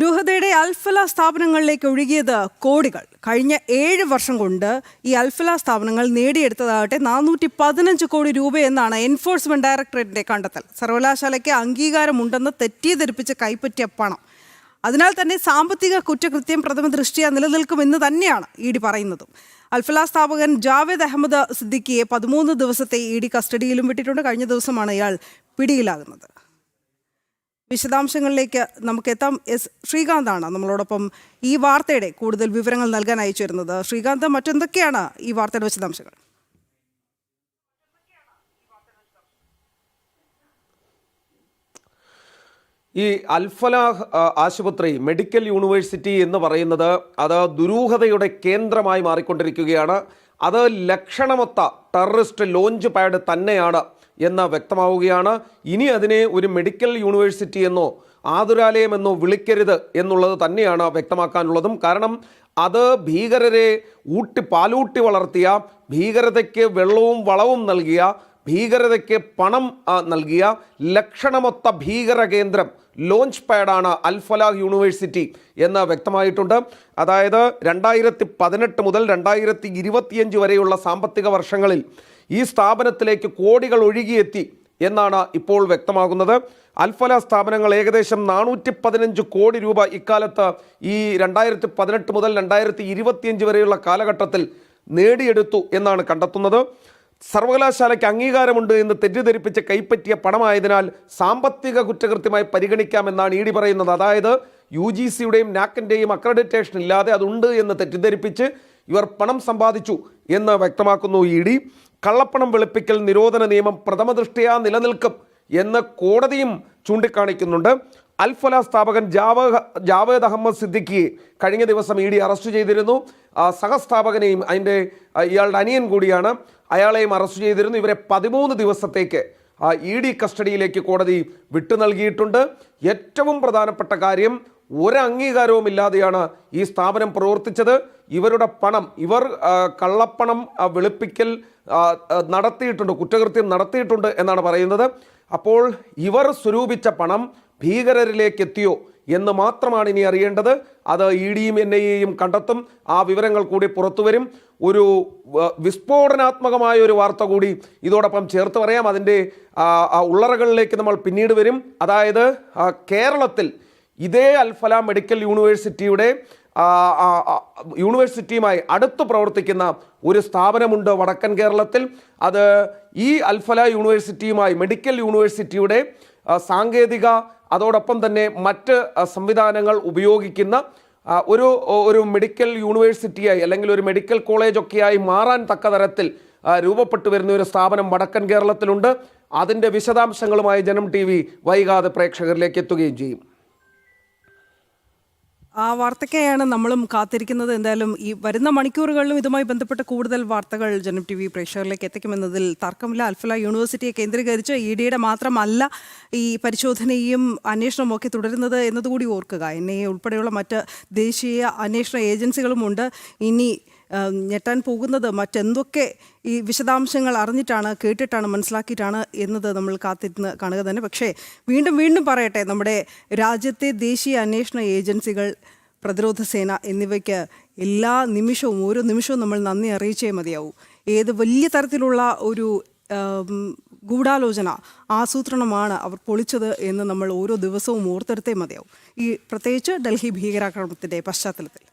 ദുരൂഹതയുടെ അൽഫല സ്ഥാപനങ്ങളിലേക്ക് ഒഴുകിയത് കോടികൾ. കഴിഞ്ഞ ഏഴ് വർഷം കൊണ്ട് ഈ അൽഫല സ്ഥാപനങ്ങൾ നേടിയെടുത്തതാകട്ടെ നാനൂറ്റി പതിനഞ്ച് കോടി രൂപയെന്നാണ് എൻഫോഴ്സ്മെന്റ് ഡയറക്ടറേറ്റിന്റെ കണ്ടെത്തൽ. സർവകലാശാലയ്ക്ക് അംഗീകാരമുണ്ടെന്ന് തെറ്റിദ്ധരിപ്പിച്ച് കൈപ്പറ്റിയ പണം. അതിനാൽ തന്നെ സാമ്പത്തിക കുറ്റകൃത്യം പ്രഥമ ദൃഷ്ടിയ നിലനിൽക്കുമെന്ന് തന്നെയാണ് ഇ ഡി പറയുന്നതും. അൽഫല സ്ഥാപകൻ ജാവേദ് അഹമ്മദ് സിദ്ദിഖിയെ പതിമൂന്ന് ദിവസത്തെ ഇ ഡി കസ്റ്റഡിയിലും വിട്ടിട്ടുണ്ട്. കഴിഞ്ഞ ദിവസമാണ് ഇയാൾ പിടിയിലാകുന്നത്. വിശദാംശങ്ങളിലേക്ക് നമുക്ക് എത്താം എസ്. ശ്രീകാന്താണ് നമ്മളോടൊപ്പം ഈ വാർത്തയുടെ കൂടുതൽ വിവരങ്ങൾ നൽകാൻ അയച്ചു വരുന്നത് ശ്രീകാന്ത് മറ്റെന്തൊക്കെയാണ് ഈ വാർത്തയുടെ വിശദാംശങ്ങൾ? ഈ അൽഫലാഹ് ആശുപത്രി മെഡിക്കൽ യൂണിവേഴ്സിറ്റി എന്ന് പറയുന്നത് അത് ദുരൂഹതയുടെ കേന്ദ്രമായി മാറിക്കൊണ്ടിരിക്കുകയാണ്. അത് ലക്ഷണമൊത്ത ടെററിസ്റ്റ് ലോഞ്ച് പാഡ് തന്നെയാണ് എന്ന് വ്യക്തമാവുകയാണ്. ഇനി അതിനെ ഒരു മെഡിക്കൽ യൂണിവേഴ്സിറ്റി എന്നോ ആതുരാലയമെന്നോ വിളിക്കരുത് എന്നുള്ളത് തന്നെയാണ് വ്യക്തമാക്കാനുള്ളതും. കാരണം അത് ഭീകരരെ ഊട്ടി പാലൂട്ടി വളർത്തിയ ഭീകരതയ്ക്ക് വെള്ളവും വളവും നൽകിയ ഭീകരതയ്ക്ക് പണം നൽകിയ ലക്ഷണമൊത്ത ഭീകര കേന്ദ്രം ലോഞ്ച് പാഡാണ് അൽഫലാഹ് യൂണിവേഴ്സിറ്റി എന്ന് വ്യക്തമായിട്ടുണ്ട്. അതായത് രണ്ടായിരത്തി പതിനെട്ട് മുതൽ രണ്ടായിരത്തി ഇരുപത്തിയഞ്ച് വരെയുള്ള സാമ്പത്തിക വർഷങ്ങളിൽ ഈ സ്ഥാപനത്തിലേക്ക് കോടികൾ ഒഴുകിയെത്തി എന്നാണ് ഇപ്പോൾ വ്യക്തമാകുന്നത്. അൽഫല സ്ഥാപനങ്ങൾ ഏകദേശം നാനൂറ്റി പതിനഞ്ച് കോടി രൂപ ഇക്കാലത്ത് ഈ രണ്ടായിരത്തി പതിനെട്ട് മുതൽ രണ്ടായിരത്തി ഇരുപത്തിയഞ്ച് വരെയുള്ള കാലഘട്ടത്തിൽ നേടിയെടുത്തു എന്നാണ് കണ്ടെത്തുന്നത്. സർവകലാശാലയ്ക്ക് അംഗീകാരമുണ്ട് എന്ന് തെറ്റിദ്ധരിപ്പിച്ച് കൈപ്പറ്റിയ പണമായതിനാൽ സാമ്പത്തിക കുറ്റകൃത്യമായി പരിഗണിക്കാമെന്നാണ് ഇ ഡി പറയുന്നത്. അതായത് യു ജി സിയുടെയും നാക്കിന്റെയും അക്രഡിറ്റേഷൻ ഇല്ലാതെ അതുണ്ട് എന്ന് തെറ്റിദ്ധരിപ്പിച്ച് ഇവർ പണം സമ്പാദിച്ചു എന്ന് വ്യക്തമാക്കുന്നു ഇ ഡി. കള്ളപ്പണം വെളുപ്പിക്കൽ നിരോധന നിയമം പ്രഥമ ദൃഷ്ടിയാ നിലനിൽക്കും എന്ന് കോടതിയും ചൂണ്ടിക്കാണിക്കുന്നുണ്ട്. അൽഫല സ്ഥാപകൻ ജാവ ജാവേദ് അഹമ്മദ് സിദ്ദിഖി കഴിഞ്ഞ ദിവസം ഇ ഡി അറസ്റ്റ് ചെയ്തിരുന്നു. സഹസ്ഥാപകനെയും അതിന്റെ ഇയാളുടെ അനിയൻ കൂടിയാണ് അയാളെയും അറസ്റ്റ് ചെയ്തിരുന്നു. ഇവരെ പതിമൂന്ന് ദിവസത്തേക്ക് ഇ ഡി കസ്റ്റഡിയിലേക്ക് കോടതി വിട്ടു നൽകിയിട്ടുണ്ട്. ഏറ്റവും പ്രധാനപ്പെട്ട കാര്യം ഒരു അംഗീകാരവും ഇല്ലാതെയാണ് ഈ സ്ഥാപനം പ്രവർത്തിച്ചത്. ഇവരുടെ പണം ഇവർ കള്ളപ്പണം വെളുപ്പിക്കൽ നടത്തിയിട്ടുണ്ട് കുറ്റകൃത്യം നടത്തിയിട്ടുണ്ട് എന്നാണ് പറയുന്നത്. അപ്പോൾ ഇവർ സ്വരൂപിച്ച പണം ഭീകരരിലേക്ക് എത്തിയോ എന്ന് മാത്രമാണ് ഇനി അറിയേണ്ടത്. അത് ഇ ഡിയും എൻ ഐ എയും കണ്ടെത്തും. ആ വിവരങ്ങൾ കൂടി പുറത്തുവരും ഒരു വിസ്ഫോടനാത്മകമായ ഒരു വാർത്ത കൂടി ഇതോടൊപ്പം ചേർത്ത് പറയാം. അതിന്റെ ഉള്ളറകളിലേക്ക് നമ്മൾ പിന്നീട് വരും. അതായത് കേരളത്തിൽ ഇതേ അൽഫല മെഡിക്കൽ യൂണിവേഴ്സിറ്റിയുടെ യൂണിവേഴ്സിറ്റിയുമായി അടുത്ത് പ്രവർത്തിക്കുന്ന ഒരു സ്ഥാപനമുണ്ട് വടക്കൻ കേരളത്തിൽ. അത് ഈ അൽഫല യൂണിവേഴ്സിറ്റിയുമായി മെഡിക്കൽ യൂണിവേഴ്സിറ്റിയുടെ സാങ്കേതിക അതോടൊപ്പം തന്നെ മറ്റ് സംവിധാനങ്ങൾ ഉപയോഗിക്കുന്ന ഒരു ഒരു മെഡിക്കൽ യൂണിവേഴ്സിറ്റിയായി അല്ലെങ്കിൽ ഒരു മെഡിക്കൽ കോളേജൊക്കെയായി മാറാൻ തക്ക തരത്തിൽ രൂപപ്പെട്ടു വരുന്ന ഒരു സ്ഥാപനം വടക്കൻ കേരളത്തിലുണ്ട്. അതിന്റെ വിശദാംശങ്ങളുമായി ജനം ടി വൈകാതെ പ്രേക്ഷകരിലേക്ക് എത്തുകയും ചെയ്യും. ആ വാർത്തയ്ക്കായാണ് നമ്മളും കാത്തിരിക്കുന്നത്. എന്തായാലും ഈ വരുന്ന മണിക്കൂറുകളിലും ഇതുമായി ബന്ധപ്പെട്ട കൂടുതൽ വാർത്തകൾ ജനം ടി വി പ്രേക്ഷകരിലേക്ക് എത്തിക്കുമെന്നതിൽ തർക്കമില്ല. അൽഫല യൂണിവേഴ്സിറ്റിയെ കേന്ദ്രീകരിച്ച് ഇ ഡിയുടെ മാത്രമല്ല ഈ പരിശോധനയും അന്വേഷണവും ഒക്കെ തുടരുന്നത് എന്നതുകൂടി ഓർക്കുക. എൻ ഐ ഉൾപ്പെടെയുള്ള മറ്റ് ദേശീയ അന്വേഷണ ഏജൻസികളുമുണ്ട്. ഇനി ഞെട്ടാൻ പോകുന്നത് മറ്റെന്തൊക്കെ ഈ വിശദാംശങ്ങൾ അറിഞ്ഞിട്ടാണ് കേട്ടിട്ടാണ് മനസ്സിലാക്കിയിട്ടാണ് എന്നത് നമ്മൾ കാത്തിരുന്ന് കാണുക തന്നെ. പക്ഷേ വീണ്ടും വീണ്ടും പറയട്ടെ നമ്മുടെ രാജ്യത്തെ ദേശീയ അന്വേഷണ ഏജൻസികൾ പ്രതിരോധ സേന എന്നിവയ്ക്ക് എല്ലാ നിമിഷവും ഓരോ നിമിഷവും നമ്മൾ നന്ദി അറിയിച്ചേ മതിയാവൂ. ഏത് വലിയ തരത്തിലുള്ള ഒരു ഗൂഢാലോചന ആസൂത്രണമാണ് അവർ പൊളിച്ചത് എന്ന് നമ്മൾ ഓരോ ദിവസവും ഓർത്തെടുത്തേ മതിയാവും. ഈ പ്രത്യേകിച്ച് ഡൽഹി ഭീകരാക്രമണത്തിന്റെ പശ്ചാത്തലത്തിൽ.